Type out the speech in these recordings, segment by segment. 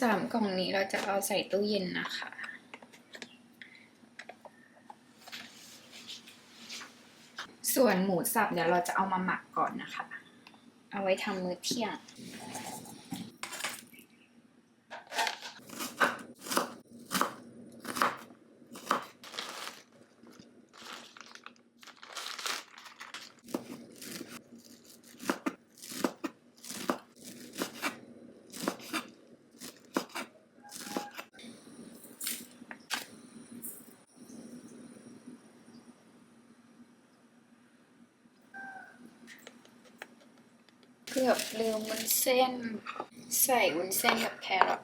สามกล่องนี้เราจะเอาใส่ตู้เย็นนะคะ ส่วนหมูสับเดี๋ยวเราจะเอามาหมักก่อนนะคะ เอาไว้ทำมื้อเที่ยง กือบลืมวุ้นเส้น ใส่วุ้นเส้นกับแครอท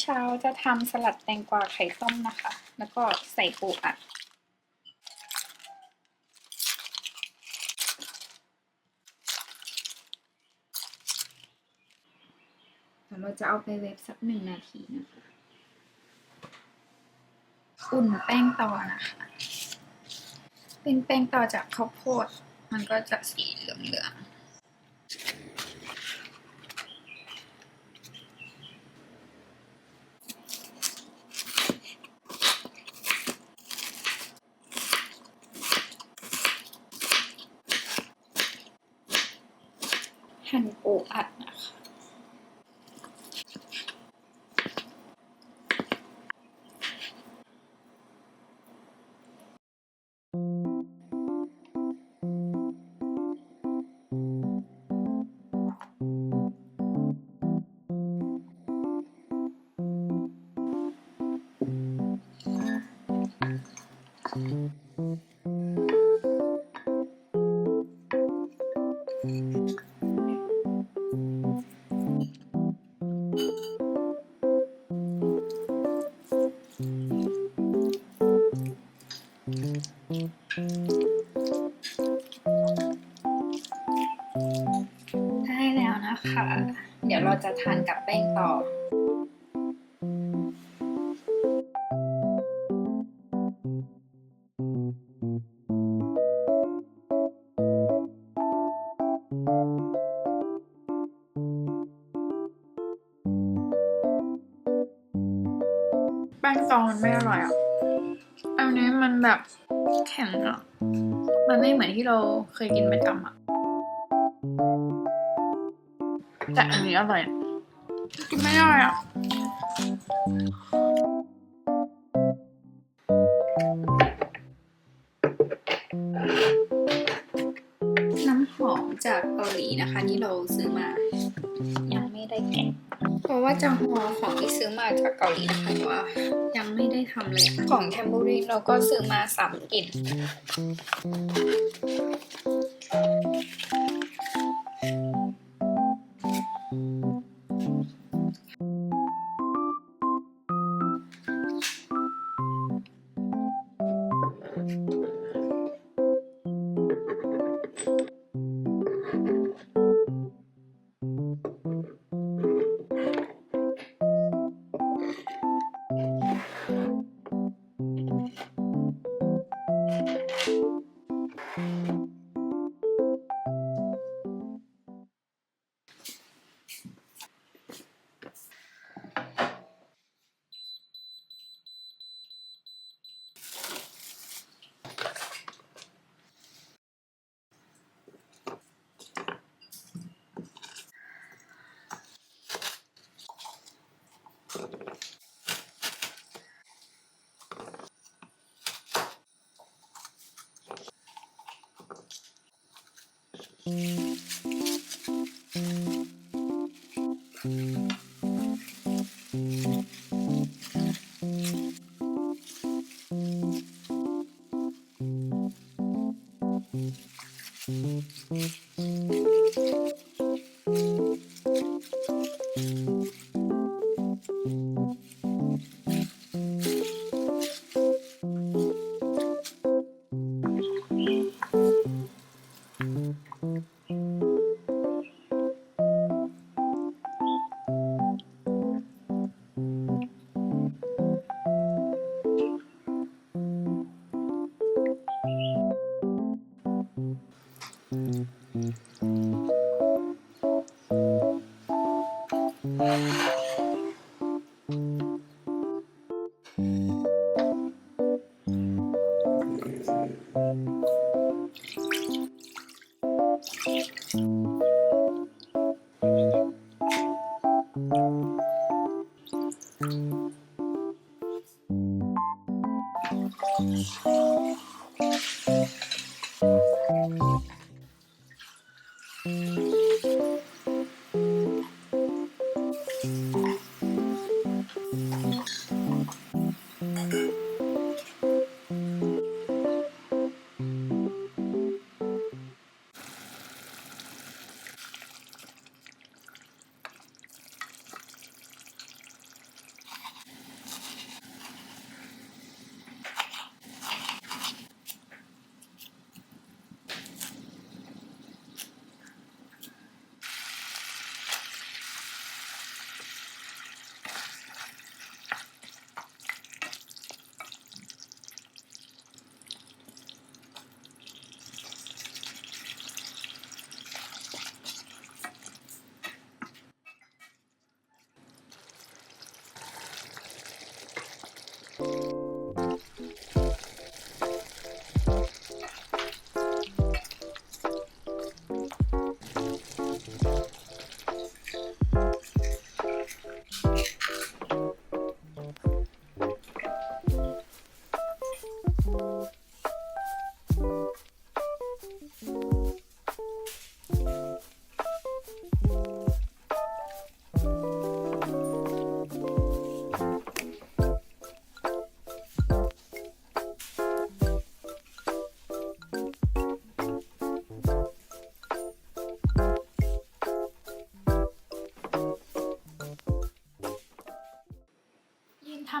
เช้าจะทำสลัดแตงกวาไข่ต้มนะคะ แล้วก็ใส่ปูอัด เดี๋ยวเราจะเอาไปเวฟสักหนึ่งนาทีนะคะ อุ่นแป้งต่อนะคะ เป็นแป้งต่อจากข้าวโพด มันก็จะสีเหลืองๆ หั่นปูอัดนะคะได้ ป้งตองมันไม่อร่อยอะ อันนี้มันแบบแข็งอะ มันไม่เหมือนที่เราเคยกินประจำอะ แต่อันนี้อร่อยอะกินไม่ได้อะน้ำหอมจากเกาหลีนะคะ ที่เราซื้อมา ยังไม่ได้แกะ เพราะว่าจังหัวของที่ซื้อมาจากเกาหลีนะคะว่ายังไม่ได้ทำเลย ของแทมบูรินเราก็ซื้อมาสามกลิ่น ยื Thank you.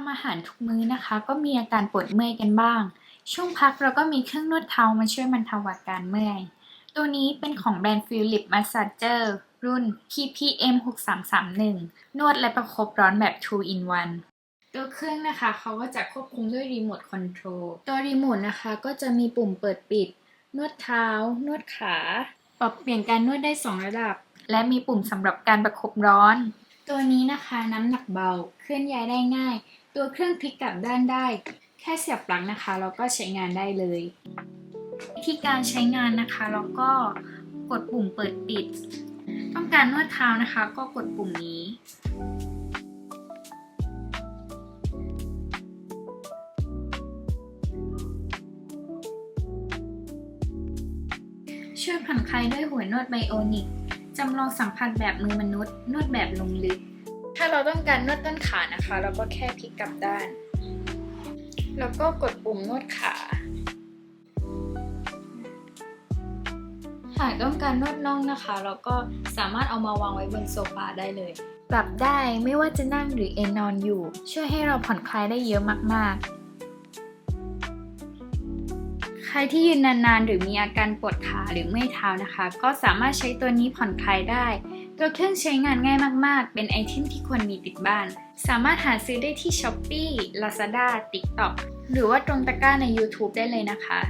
ทำอาหารทุกมื้อนะคะ ก็มีอาการปวดเมื่อยกันบ้าง ช่วงพักเราก็มีเครื่องนวดเท้ามาช่วยบรรเทาอาการเมื่อย ตัวนี้เป็นของแบรนด์ Philip Massager รุ่น PPM 6331 นวดและประคบร้อนแบบ 2 in 1 ตัวเครื่องนะคะ เขาก็จะควบคุมด้วยรีโมทคอนโทรล ตัวรีโมทนะคะก็จะมีปุ่มเปิดปิด นวดเท้า นวดขา ปรับเปลี่ยนการนวดได้ 2 ระดับ และมีปุ่มสำหรับการประคบร้อน ตัวนี้นะคะน้ำหนักเบา เคลื่อนย้ายได้ง่าย ตัวเครื่องพลิกกลับด้านได้ แค่เสียบปลั๊กนะคะแล้วก็ใช้งานได้เลย วิธีการใช้งานนะคะแล้วก็กดปุ่มเปิดปิด ต้องการนวดเท้านะคะ ก็กดปุ่มนี้ช่วยผ่อนคลายด้วยหัวนวดไบโอนิก จำลองสัมผัสแบบมือมนุษย์ นวดแบบลงลึก เราต้องการนวดต้นขานะคะ เราก็แค่พลิกกลับด้าน แล้วก็กดปุ่มนวดขา หากต้องการนวดน่องนะคะ เราก็สามารถเอามาวางไว้บนโซฟาได้เลย ปรับได้ไม่ว่าจะนั่งหรือเอนนอนอยู่ ช่วยให้เราผ่อนคลายได้เยอะมากๆใครที่ยืนนานๆ หรือมีอาการปวดขาหรือเมื่อยเท้านะคะ ก็สามารถใช้ตัวนี้ผ่อนคลายได้ ตัวเครื่องใช้งานง่ายมากๆ เป็นไอเทมที่ควรมีติดบ้าน สามารถหาซื้อได้ที่ Shopee Lazada TikTok หรือว่าตรงตะกร้าใน YouTube ได้เลยนะคะ